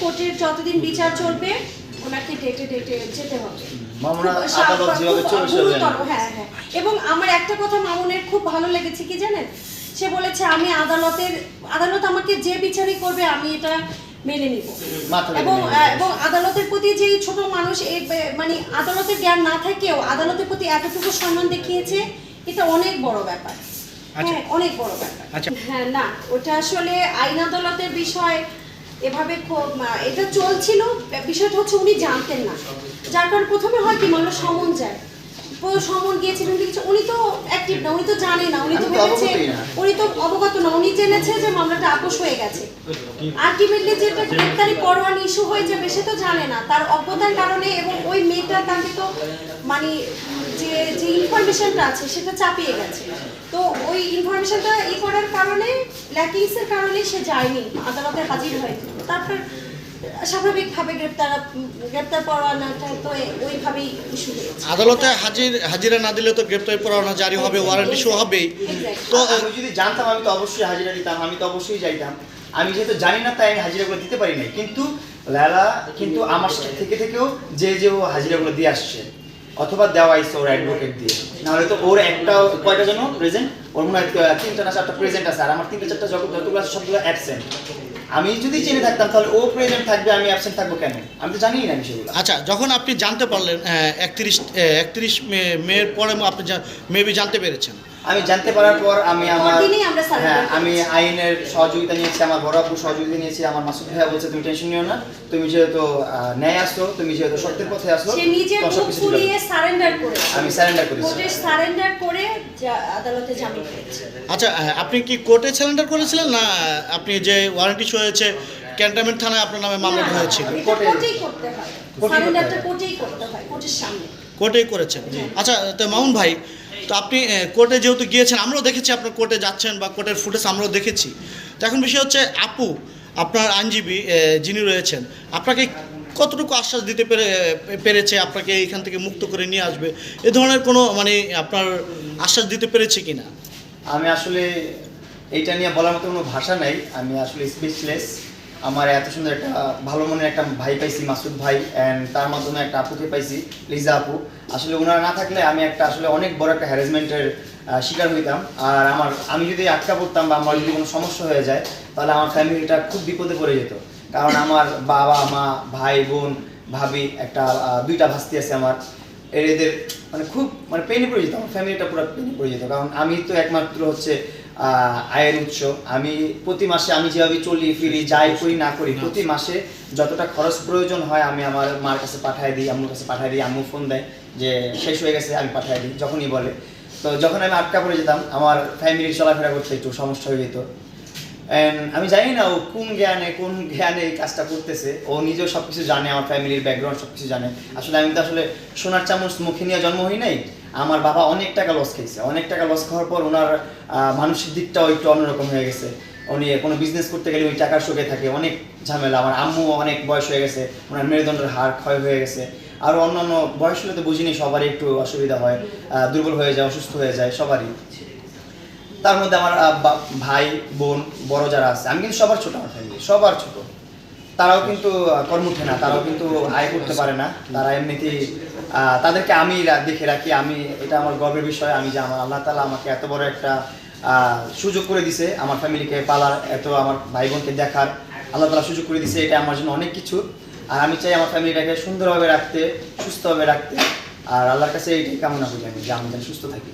কোর্টের যতদিন বিচার চলবে ওনাকে ডেটে ডেটে যেতে হবে হ্যাঁ হ্যাঁ এবং আমার একটা কথা মামুনের খুব ভালো লেগেছে কি জানেন সে বলেছে আমি আদালতের আদালত আমাকে যে বিচারই করবে আমি এটা মেনে নিব এবং। এবং আদালতের প্রতি যে ছোট মানুষ মানে আদালতের জ্ঞান না থাকেও আদালতের প্রতি এতটুকু সম্মান দেখিয়েছে এটা অনেক বড় ব্যাপার আচ্ছা। হ্যাঁ অনেক বড় ব্যাপার আচ্ছা। হ্যাঁ না ওটা আসলে আইন আদালতের বিষয় এভাবে এটা চলছিল। বিষয়টা হচ্ছে উনি জানতেন না। যার কারণে প্রথমে হয় কি মানুষ সমন যায়। সমন গিয়েছিলেন কিছু উনি তো অ্যাক্টিভ না উনি তো জানে না। উনি তো ভেবেছে উনি তো অবগত না। উনি জেনেছে যে মামলাটা আপোষ হয়ে গেছে। আলটিমেটলি যেটা গ্রেপ্তারি পরোয়ান ইস্যু হয়ে যাবে সে তো জানে না। তার অজ্ঞতার কারণে এবং ওই মেয়েটা তাকে তো মানে যে যে ইনফরমেশনটা আছে সেটা চাপিয়ে গেছে। তো ওই ইনফরমেশনটা ই করার কারণে ল্যাকিংসের কারণে সে যায়নি আদালতে হাজির হয়নি। তারপর স্বাভাবিকভাবে গ্রেপ্তার গ্রেপ্তার পরোয়ানাটা তো ওইভাবেই ইস্যু হয়েছে। আদালতে হাজির হাজিরা না দিলে তো গ্রেপ্তারি পরোয়ানা জারি হবে ওয়ারেন্ট ইস্যু হবেই। তো আমি যদি জানতাম আমি তো অবশ্যই হাজিরা দিতাম আমি তো অবশ্যই যাইতাম। আমি যেহেতু জানি না তাই আমি হাজিরাগুলো দিতে পারি নাই। কিন্তু লালা কিন্তু আমার থেকে থেকেও যে যে ও হাজিরাগুলো দিয়ে আসছে অথবা দেওয়া আইসে ওর অ্যাডভোকেট দিয়ে। নাহলে তো ওর একটা কয়টা জন্য প্রেজেন্ট ওর মনে হয় তিনটা না চারটা প্রেজেন্ট আছে, আর আমার তিনটা চারটা যত যতগুলো আছে সবগুলো অ্যাবসেন্ট আমি যদি জেনে থাকতাম, তাহলে ও প্রেজেন্ট থাকবে, আমি অ্যাবসেন্ট থাকব কেন? আমি তো জানি না বিষয়গুলো। আচ্ছা যখন আপনি জানতে পারলেন একত্রিশ একত্রিশ মে মেয়ের পরে আপনি মেবি জানতে পেরেছেন। আমি জানতে পারার পর আমি আমার হ্যাঁ আমি আইনের সহযোগিতা নিয়েছি আমার বড় আপুর সহযোগিতা নিয়েছি আমার মাসুদ ভাইয়া বলছে তুমি টেনশন নিও না তুমি যেহেতু ন্যায় আসো তুমি যেহেতু সত্যের পথে আসো সে নিজের মুখ ফুলিয়ে সারেন্ডার করেছে আমি সারেন্ডার করেছি। কোর্টে সারেন্ডার করে আদালতে জামিন পেয়েছে। আচ্ছা আপনি কি কোর্টে স্যালেন্ডার করেছিলেন না আপনি যে ওয়ারেন্ট ইস্যু হয়েছে ক্যান্টনমেন্ট থানায় আপনার নামে মামলা হয়েছিল? কোর্টেই করতে হয়। সারেন্ডারটা কোর্টেই করতে হয় কোর্টের সামনে। কোর্টেই করেছেন আচ্ছা তো মামুন ভাই তো আপনি কোর্টে যেহেতু গিয়েছেন, আমরাও দেখেছি আপনার কোর্টে যাচ্ছেন বা কোর্টের ফুটেজ আমরাও দেখেছি। তো এখন বিষয় হচ্ছে, আপু, আপনার আইনজীবী যিনি রয়েছেন, আপনাকে কতটুকু আশ্বাস দিতে পেরে পেরেছে, আপনাকে এখান থেকে মুক্ত করে নিয়ে আসবে? এ ধরনের কোনো মানে আপনার আশ্বাস দিতে পেরেছে কি না আমি আসলে এইটা নিয়ে বলার মতো কোনো ভাষা নাই, আমি আসলে স্পিচলেস আমার এত সুন্দর একটা ভালো মনের একটা ভাই পাইছি, মাসুদ ভাই অ্যান্ড তার মাধ্যমে একটা আপুকে পাইছি, লিজা আপু। আসলে ওনারা না থাকলে আমি একটা আসলে অনেক বড় একটা হ্যারাসমেন্টের শিকার হইতাম। আর আমার, আমি যদি আটকা পড়তাম বা আমার যদি কোনো সমস্যা হয়ে যায়, তাহলে আমার ফ্যামিলিটা খুব বিপদে পড়ে যেত। কারণ আমার বাবা, মা, ভাই, বোন, ভাবি, একটা দুইটা ভাস্তি আছে আমার। এদের মানে খুব মানে পেনে পড়ে যেত। আমার ফ্যামিলিটা পুরো পেনে পড়ে যেত। কারণ আমি তো একমাত্র হচ্ছে আয়ের উৎস। আমি প্রতি মাসে আমি যেভাবে চলি ফিরি যাই করি না করি প্রতি মাসে যতটা খরচ প্রয়োজন হয় আমি আমার মার কাছে পাঠায় দিই আম্মুর কাছে পাঠায় দিই আম্মু ফোন দেয় যে শেষ হয়ে গেছে আমি পাঠায় দিই যখনই বলে। তো যখন আমি আটকা পড়ে যেতাম আমার ফ্যামিলির চলাফেরা করতে একটু সমস্যা হয়ে যেত। And আমি জানি না ও কোন জ্ঞানে কোন জ্ঞানে এই কাজটা করতেছে। ও নিজেও সব কিছু জানে আমার ফ্যামিলির ব্যাকগ্রাউন্ড সব কিছু জানে। আসলে আমি তো আসলে সোনার চামচ মুখে নিয়ে জন্ম হই নাই। আমার বাবা অনেক টাকা লস খেয়েছে। অনেক টাকা লস খাওয়ার পর ওনার মানসিক দিকটাও একটু অন্যরকম হয়ে গেছে। উনি কোনো বিজনেস করতে গেলে ওই টাকার শোকে থাকে। অনেক ঝামেলা। আমার আম্মু অনেক বয়স হয়ে গেছে। ওনার মেরুদণ্ডের হাড় ক্ষয় হয়ে গেছে। আর অন্যান্য বয়স হলে তো বুঝিনি সবারই একটু অসুবিধা হয়। দুর্বল হয়ে যায় অসুস্থ হয়ে যায় সবারই। তার মধ্যে আমার ভাই বোন বড় যারা আছে আমি কিন্তু সবার ছোট আমার ফ্যামিলি সবার ছোট। তারাও কিন্তু আহ, কর্মঠে না তারাও কিন্তু আয় করতে পারে না। তারা এমনিতেই তাদেরকে আমি দেখে রাখি। আমি, এটা আমার গর্বের বিষয়। আমি যে আমার আল্লাহ তালা আমাকে এত বড় একটা সুযোগ করে দিছে আমার ফ্যামিলিকে পালার, এত আমার ভাই বোনকে দেখার, আল্লাহ তালা সুযোগ করে দিছে। এটা আমার জন্য অনেক কিছু। আর আমি চাই আমার ফ্যামিলিটাকে সুন্দরভাবে রাখতে, সুস্থভাবে রাখতে। আর আল্লাহর কাছে এইটাই কামনা করি আমি, যে আমি যেন সুস্থ থাকি।